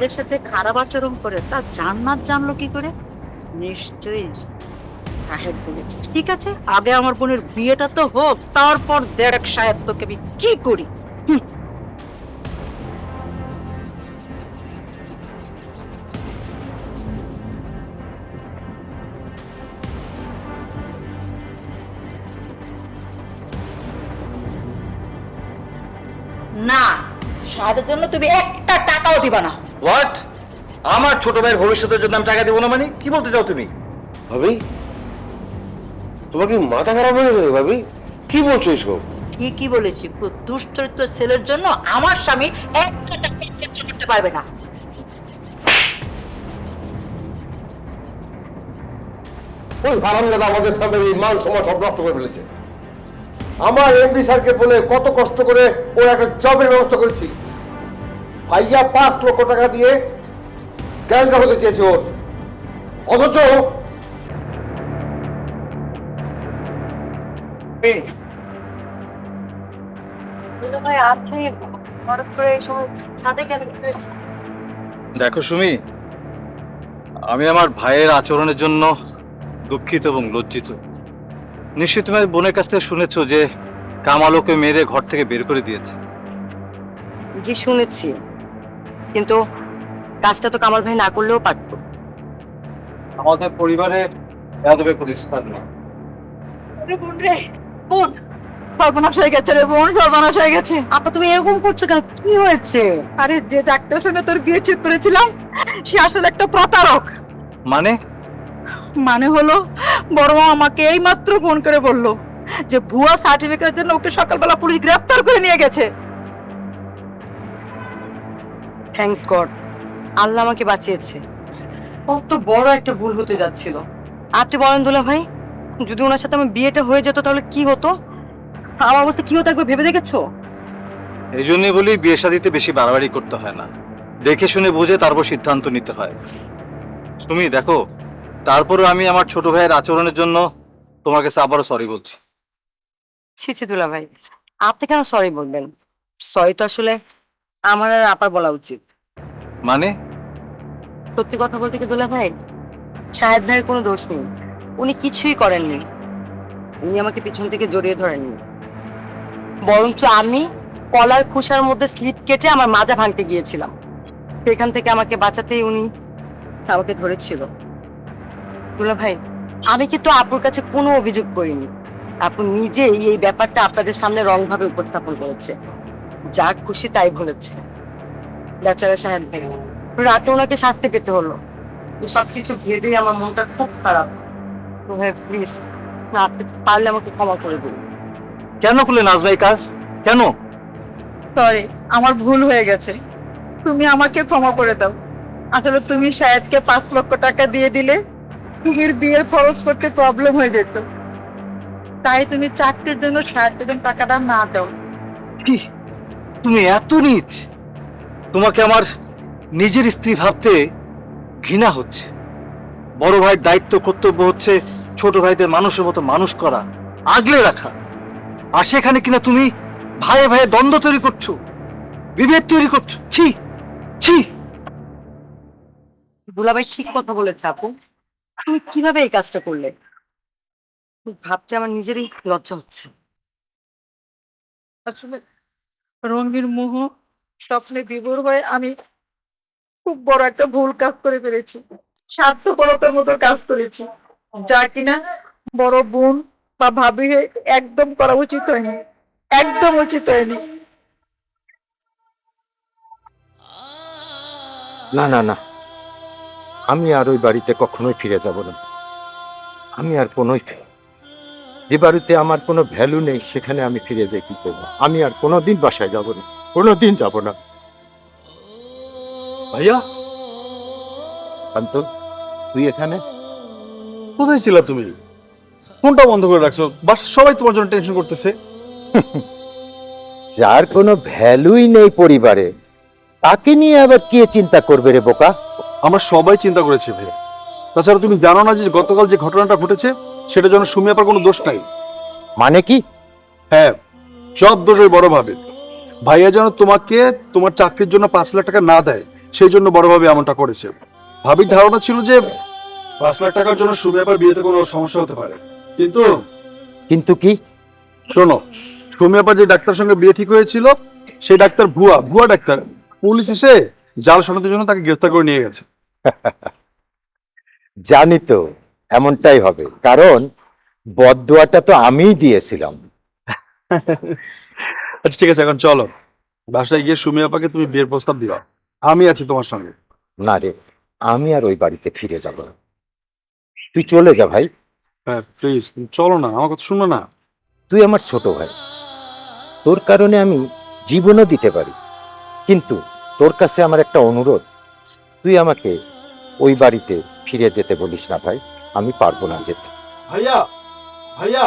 শাহেদের সাথে খারাপ আচরণ করে তার জান্নাত জানলো কি করে? নিশ্চয়ই শাহেদ বলেছে। ঠিক আছে, আগে আমার বোনের বিয়েটা তো হোক, তারপর সাহেব তোকে আমি কি করি। না শাহেদের জন্য তুমি একটা টাকাও দিবা না। হোয়াট আমার ছোট ভাইয়ের ভবিষ্যতের জন্য আমি টাকা দেবো না মানে? কি বলতে চাও তুমি? ভাবি তোমার কি মাথা খারাপ হয়ে গেছে ভাবি? কি বলছো এসব? ঠিকই বলেছি? দুশ্চরিত্র ছেলের জন্য আমার স্বামী একটা টাকা খরচ করতে পারবে না। ওই হারামজাদা আমাদের ফ্যামিলির মান সমাজ সব নষ্ট করে ফেলেছে। আমার এমডি স্যারকে বলে কত কষ্ট করে ওর একটা জবের ব্যবস্থা করেছি। ভাইয়া পাঁচ লক্ষ টাকা দিয়ে গ্যাংটা হতে চেয়েছে ওর। অথচ? দেখো সুমি আমি আমার ভাইয়ের আচরণের জন্য দুঃখিত এবং লজ্জিত। নিশ্চয়ই তুমি বোনের কাছ থেকে শুনেছো যে কামালোকে মেরে ঘর থেকে বের করে দিয়েছে। জি শুনেছি। কিন্তু কাজটা তো কামাল ভাই না করলেও পারতো। আমাদের পরিবারে এতবে পরিষ্কার না আরে বোন রে বোন। সর্বনাশ হয়ে গেছে রে বোন সর্বনাশ হয়ে গেছে। আপা তুমি এরকম করছ কেন? কি হয়েছে? আরে যে ডাক্তারের সঙ্গে তোর বিয়ে ঠিক করেছিলাম সে আসলে একটা প্রতারক। মানে? মানে হলো বড় মা আমাকে এই মাত্র ফোন করে বলল যে ভুয়া সার্টিফিকেটের জন্য ওকে সকালবেলা পুলিশ গ্রেফতার করে নিয়ে গেছে। থ্যাঙ্কস গড আল্লাহ আমাকে বাঁচিয়েছে। কত বড় একটা ভুল হতে যাচ্ছিল। আপনি বলেন দুলা ভাই যদি ওনার সাথে আমার বিয়েটা হয়ে যেত তাহলে কি হতো? আমার অবস্থা কি হতো একবার ভেবে দেখেছ? এই জন্যই বলি বিয়ে শাদিতে বেশি বাড়াবাড়ি করতে হয় না। দেখে শুনে বুঝে তারপর সিদ্ধান্ত নিতে হয়। তুমি দেখো তারপরে আমি আমার ছোট ভাইয়ের আচরণের জন্য তোমার কাছে আবারও সরি বলছি। ছি ছি দুলা ভাই আপনি কেন সরি বলবেন? সরি তো আসলে আমার আর আপার বলা উচিত। মানে? সত্যি কথা বলতে কি দুলা ভাই? সাহেব ভাইয়ের কোনো দোষ নেই। উনি কিছুই করেননি। উনি আমাকে পিছন থেকে জড়িয়ে ধরেননি। বরঞ্চ আমি কলার খুশার মধ্যে স্লিপ কেটে আমার মাজা ভাঙতে গিয়েছিলাম। সেখান থেকে আমাকে বাঁচাতেই উনি আমাকে ধরেছিল। দুলা ভাই আমি কিন্তু আপুর কাছে কোনো অভিযোগ করিনি। আপু নিজেই এই ব্যাপারটা আপনাদের সামনে রংভাবে উপস্থাপন করেছে। যা খুশি তাই বলেছে। বেচারা সাহেব ভাই রাতে ওনাকে শাস্তি পেতে হলো। সবকিছু ভেবেই আমার মনটা খুব খারাপ। প্লিজ আপনি পারলে আমাকে ক্ষমা করে দিন। কেন করলে নাজমা কাজ? কেন? সরি আমার ভুল হয়ে গেছে। তুমি আমাকে ক্ষমা করে দাও। আসলে তুমি শায়দকে পাঁচ লক্ষ টাকা দিয়ে দিলে তুমির বিয়ের খরচ করতে প্রবলেম হয়ে যেত। তাই তুমি চাকরির জন্য শায়দকে তুমি টাকাটা না দাও। তুমি এত নিচ তোমাকে আমার নিজের স্ত্রী ভাবতে ঘৃণা হচ্ছে। বড় ভাইয়ের দায়িত্ব কর্তব্য হচ্ছে ছোট ভাইদের মানুষের মতো মানুষ করা আগলে রাখা। আর সেখানে কিনা তুমি ভাইয়ে ভাইয়ে দ্বন্দ্ব তৈরি করছ বিভেদ তৈরি করছ। ছি ছি। দুলাভাই ঠিক কথা বলেছে আপু। তুমি কীভাবে এই কাজটা করলে? ভাবতে আমার নিজেরই লজ্জা হচ্ছে। আসলে রঙের মোহ, স্বপ্নে বিভোর হয়ে আমি খুব বড় একটা ভুল কাজ করে ফেলেছি। স্বার্থপরতার মতো কাজ করেছি। যা কিনা বড় বোন বা ভাবি একদম করা উচিত হয়নি। একদম উচিত হয়নি। না না না। আমি আর ওই বাড়িতে কখনোই ফিরে যাব না। আমি আর কোনোই যে বাড়িতে আমার কোনো ভ্যালু নেই সেখানে আমি ফিরে যাই কি করব? আমি আর কোনোদিন বাসায় যাব না কোনোদিন যাব না। ভাইয়া? শান্ত তুই এখানে? কোথায় ছিলা তুমি? ফোনটা বন্ধ করে রাখছো বাসার সবাই তোমার জন্য টেনশন করতেছে। যার কোনো ভ্যালুই নেই পরিবারে তাকে নিয়ে আবার কে চিন্তা করবে রে বোকা? আমরা সবাই চিন্তা করেছি ভাইয়া। তাছাড়া তুমি জানো না যে গতকাল যে ঘটনাটা ঘটেছে সেটা যেন সুমি আপার কোনো দোষ নাই। মানে কি? হ্যাঁ সব দোষ ওই বড় ভাবে ভাইয়া যেন তোমাকে তোমার চাকরির জন্য পাঁচ লাখ টাকা না দেয় সেই জন্য বড়ভাবে এমনটা করেছে। ভাবির ধারণা ছিল যে পাঁচ লাখ টাকার জন্য সুমিয়াপার বিয়েতে কোনো সমস্যা হতে পারে। কিন্তু কিন্তু কি? শোনো সুমিয়াপার যে ডাক্তার সঙ্গে বিয়ে ঠিক হয়েছিল সেই ডাক্তার ভুয়া ভুয়া ডাক্তার। পুলিশ এসে জাল সনাতের জন্য তাকে গ্রেফতার করে নিয়ে গেছে। জানি তো। এমনটাই হবে। কারণ বদদোয়াটা তো আমিই দিয়েছিলাম। আচ্ছা ঠিক আছে এখন চলো। বাসায় গিয়ে সুমিয়াপাকে তুমি বিয়ের প্রস্তাব দিবা। আমি আছি তোমার সঙ্গে। না রে আমি আর ওই বাড়িতে ফিরে যাব না। তুই চলে যা ভাই। হ্যাঁ প্লিজ চলো না আমার কথা শুনো না। তুই আমার ছোট ভাই। তোর কারণে আমি জীবনও দিতে পারি। কিন্তু তোর কাছে আমার একটা অনুরোধ। তুই আমাকে ওই বাড়িতে ফিরে যেতে বলিস না ভাই। আমি পারব না যেতে। ভাইয়া ভাইয়া।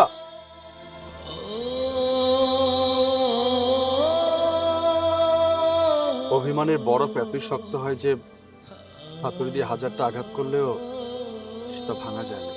অভিমানের বড় এতই শক্ত হয় যে হাতুড়ি দিয়ে হাজারটা আঘাত করলেও সেটা ভাঙা যায় না।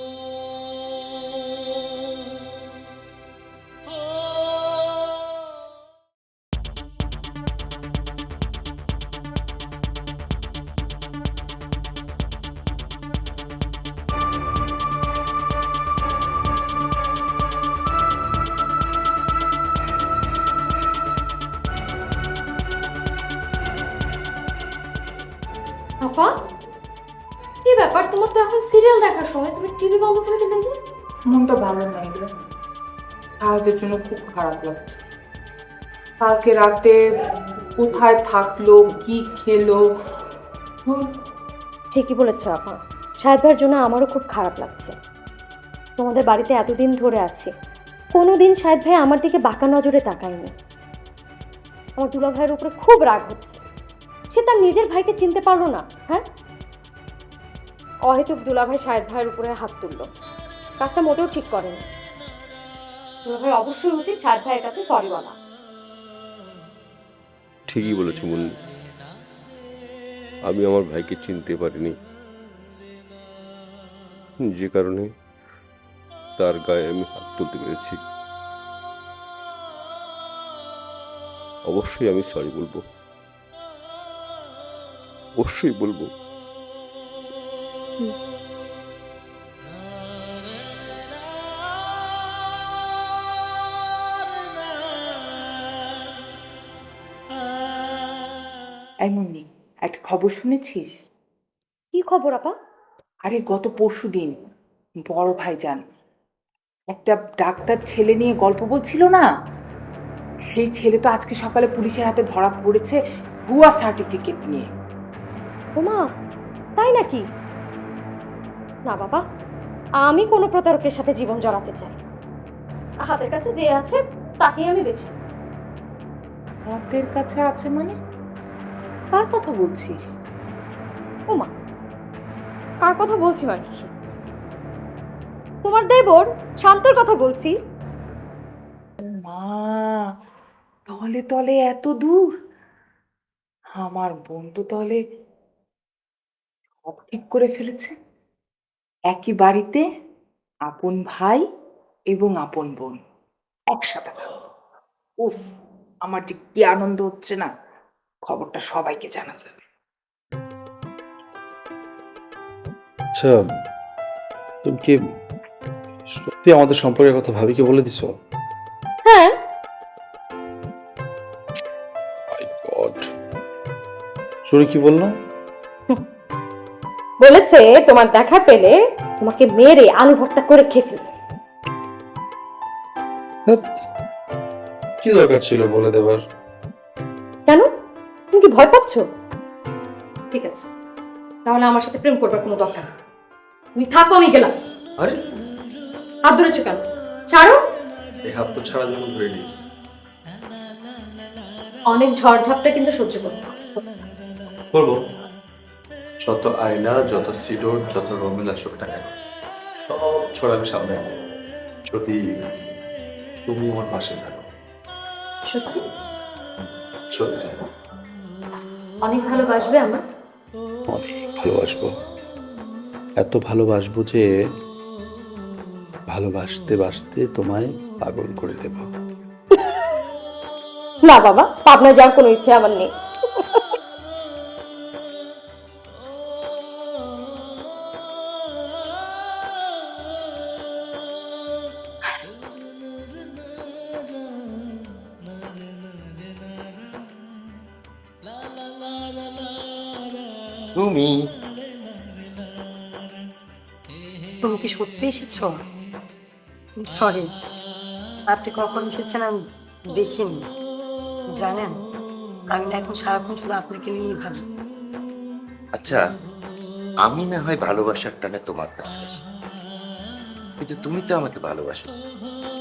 সিরিয়াল দেখার সময় তুমি টিভি বন্ধ করে দিলে যে? মনটা ভালো নাই রে। সাহেবের জন্য খুব খারাপ লাগছে। কালকে রাতে কোথায় থাকল কি খেলো? ঠিকই বলেছ আপা। শাহেদ ভাইয়ের জন্য আমারও খুব খারাপ লাগছে। তোমাদের বাড়িতে এতদিন ধরে আছি। কোনোদিন শাহেদ ভাই আমার দিকে বাঁকা নজরে তাকায়নি। আমার দুলা ভাইয়ের উপরে খুব রাগ হচ্ছে। সে তার নিজের ভাইকে চিনতে পারল না হ্যাঁ? অহেতুক দুলা ভাই শাহেদ ভাইয়ের উপরে হাত তুললো। কাজটা মোটেও ঠিক করেনি। দুলা ভাই অবশ্যই উচিত শাহেদ ভাইয়ের কাছে সরি বলা। ঠিকই বলেছ মুন্নি। আমি আমার ভাইকে চিনতে পারিনি। যে কারণে তার গায়ে আমি হাত তুলতে পেরেছি। অবশ্যই আমি সরি বলব। অবশ্যই বলব। এই মুন্নি একটা খবর শুনেছিস? কি খবর আপা? আরে গত পরশু দিন বড় ভাইজান একটা ডাক্তার ছেলে নিয়ে গল্প বলছিল না? সেই ছেলে তো আজকে সকালে পুলিশের হাতে ধরা পড়েছে ভুয়া সার্টিফিকেট নিয়ে। ওমা তাই নাকি? না বাবা। আমি কোনো প্রতারকের সাথে জীবন জড়াতে চাই। হাতের কাছে যে আছে তাকেই আমি বেছে হাতের কাছে আছে মানে? কার কথা বলছিস? ওমা কার কথা বলছি মানে? তোমার দেবর শান্তর কথা বলছি। মা তলে তলে এত দূর। আমার বোন তো তলে সব ঠিক করে ফেলেছে। একই বাড়িতে আপন ভাই এবং আপন বোন একসাথে থাকব উফ আমার যে কি আনন্দ হচ্ছে না খবরটা সবাইকে জানা যাবে। আচ্ছা তুমি কি সত্যি আমাদের সম্পর্কের কথা ভাবিকে বলে দিছো? হ্যাঁ। শুনে কি বলল? বলেছে তোমার দেখা পেলে তোমাকে মেরে আলু ভর্তা করে খেয়ে ফেলবে। কি দরকার ছিল বলে দেবার? কেন? তুমি কি ভয় পাচ্ছ? ঠিক আছে তাহলে আমার সাথে প্রেম করবার কোনো দরকার নেই। তুমি থাকো আমি গেলাম। আরে! হাত ধরেছো কেন? ছাড়ো। এই হাত তো ছাড়া যেমন ধরে অনেক ঝড়ঝাপটা কিন্তু সহ্য করতে হবে। যত আয়না যত সিডোর যত রঙিন আসুক না কেন সব ছড়াবে সামনে যদি তুমি আমার পাশে থাকো। সত্যি? সত্যি। অনেক ভালোবাসবে আমার? ভালোবাসবো। এত ভালোবাসবো যে ভালোবাসতে বাসতে তোমায় পাগল করে দেবো। না বাবা পাবনা যাওয়ার কোনো ইচ্ছে আমার নেই। সত্যি এসেছ? সরি আপনি কখন এসেছেন আমি দেখিনি। জানেন আমি না এখন সারাক্ষণ শুধু আপনাকে নিয়েই ভাবি। আচ্ছা আমি না হয় ভালোবাসার টানে তোমার কাছে কিন্তু তুমি তো আমাকে ভালোবাসো।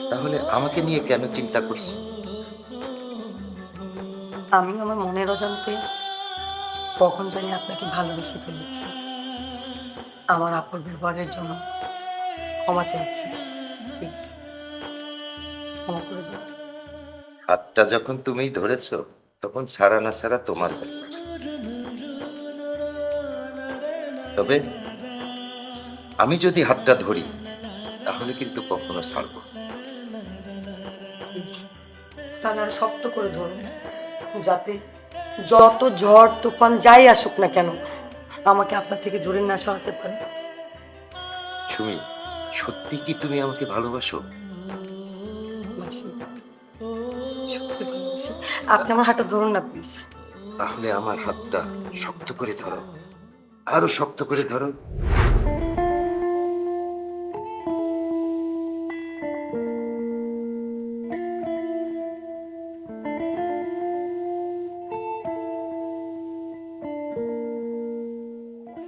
তাহলে আমাকে নিয়ে কেন চিন্তা করছ? আমি আমার মনের অজান্তে কখন জানি আপনাকে ভালোবেসে ফেলেছি। আমার আপন ব্যবহারের জন্য। ক্ষমা চাইছি প্লিজ ক্ষমা করে দিন হাতটা যখন তুমি ধরেছ তখন সারা না সারা তোমার ব্যাপার। তবে আমি যদি হাতটা ধরি তাহলে কিন্তু কখনো ছাড়বো না। আর শক্ত করে ধরুন যাতে যত ঝড় তুফান যাই আসুক না কেন আমাকে আপনার থেকে দূরে না সরাতে পারে। সুমি সত্যি কি তুমি আমাকে ভালোবাসো? আপনি আমার হাতটা ধরুন না প্লিজ তাহলে আমার হাতটা শক্ত করে ধরো। আরও শক্ত করে ধরো।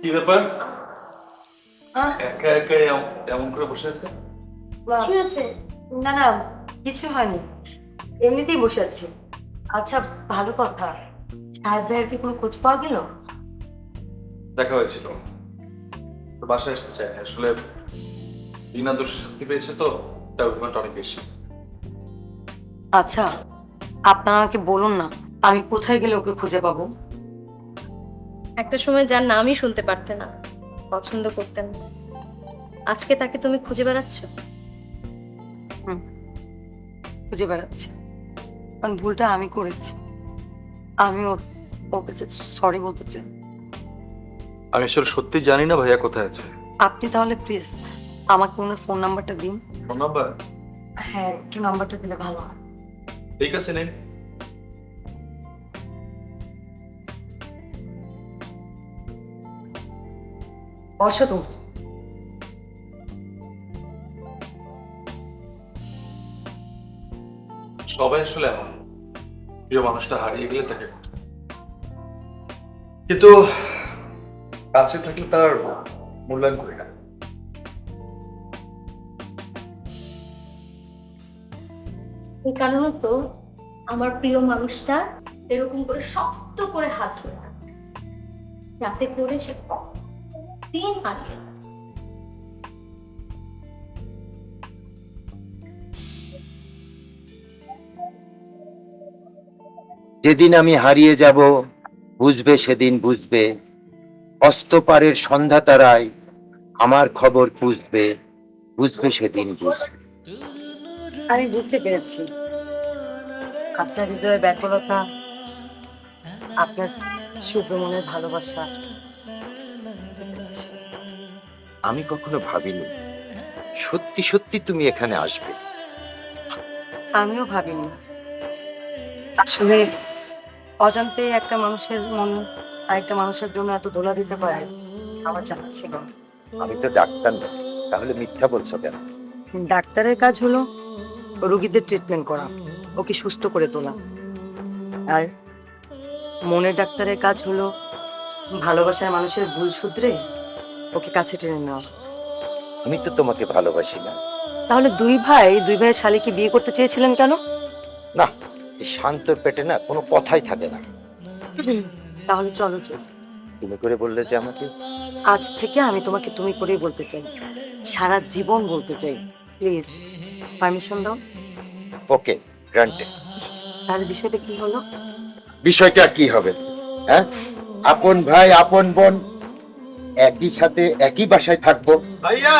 কি ব্যাপার। একা একা এমন করে বসে আছে? কি আছে না না কিছু হয়নি। এমনিতেই বসে আছি। আচ্ছা ভালো কথা। সাহেব ভাইয়ের কি কোনো খোঁজ পাওয়া গেল? দেখা হয়েছিল। তো বাসায় আসতে চাই আসলে বিনা দোষে শাস্তি পেয়েছে তো তাই অভিমানটা অনেক বেশি। আচ্ছা আপনারা আমাকে বলুন না আমি কোথায় গেলে ওকে খুঁজে পাবো? একটা সময় যার নামই শুনতে পারতে না পছন্দ করতেন না। আজকে তাকে তুমি খুঁজে বেড়াচ্ছ? খুঁজে বেড়াচ্ছি। কারণ ভুলটা আমি করেছি। আমি ওর ওর কাছে সরি বলতে চাই। আমি আসলে সত্যি জানি না ভাইয়া কোথায় আছে। আপনি তাহলে প্লিজ আমাকে ওনার ফোন নাম্বারটা দিন। ফোন নাম্বার হ্যাঁ একটু নাম্বারটা দিলে ভালো হয়। ঠিক আছে নেই বসো তুমি। সবাই আসলে এমন। প্রিয় মানুষটা হারিয়ে গেলে তাকে কিন্তু কাছে থাকলে তার মূল্যায়ন করি না। এই কারণে তো আমার প্রিয় মানুষটা এরকম করে শক্ত করে হাত ধরে যাতে করে সে দিন হারিয়ে যেদিন আমি হারিয়ে যাব বুঝবে সেদিন বুঝবে। অস্তপারের সন্ধ্যা তারায় আমার খবর বুঝবে বুঝবে সেদিন বুঝবে। আমি বুঝতে পেরেছি। আপনার হৃদয়ের ব্যাকুলতা আপনার শুভ্র মনের ভালোবাসা। আমি কখনো ভাবিনি সত্যি সত্যি তুমি এখানে আসবে। আমিও ভাবিনি। আসলে অজান্তে একটা মানুষের মন আরেকটা মানুষের জন্য এত দোলা দিতে পারে আমার জানা ছিল। না। আমি তো ডাক্তার না তাহলে মিথ্যা বলছো কেন? ডাক্তারের কাজ হলো রোগীদের ট্রিটমেন্ট করা ওকে সুস্থ করে তোলা। আর মনের ডাক্তারের কাজ হলো ভালোবাসার মানুষের ভুল শুধরে ওকে কাছে টেনে নেওয়া। আমি তো তোমাকে ভালোবাসি না। তাহলে দুই ভাই দুই ভাইয়ের শালিকে বিয়ে করতে চেয়েছিলেন কেন? না এই শান্তর পেটে না কোনো কথাই থাকে না। তাহলে চলো চল। তুমি করে বললে যে আমাকে? আজ থেকে আমি তোমাকে তুমি করেই বলতে চাই। সারা জীবন বলতে চাই। প্লিজ পারমিশন দাও। ওকে গ্রান্টেড তাহলে বিষয়টা কি হলো? বিষয়টা কি হবে? হ্যাঁ? আপন ভাই আপন বোন একই সাথে একই বাসায় থাকব। ভাইয়া!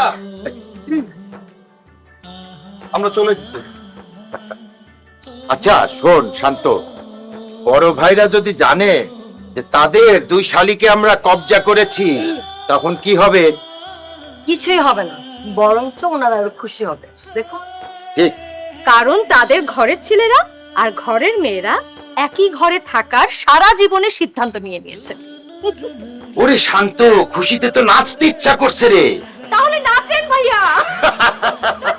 আমরা চলে যেতে আচ্ছা শোন শান্ত। বড় ভাইরা যদি জানে যে তাদের দুই শালিকে আমরা কবজা করেছি তখন কি হবে? কিছুই হবে না বরঞ্চ ওনারা আরও খুশি হবে। দেখো। ঠিক। কারণ তাদের ঘরের ছেলেরা আর ঘরের মেয়েরা একই ঘরে থাকার সারা জীবনের সিদ্ধান্ত নিয়ে নিয়েছে। ওরে শান্ত খুশিতে তো নাচতে ইচ্ছা করছে রে। তাহলে নাচেন ভাইয়া।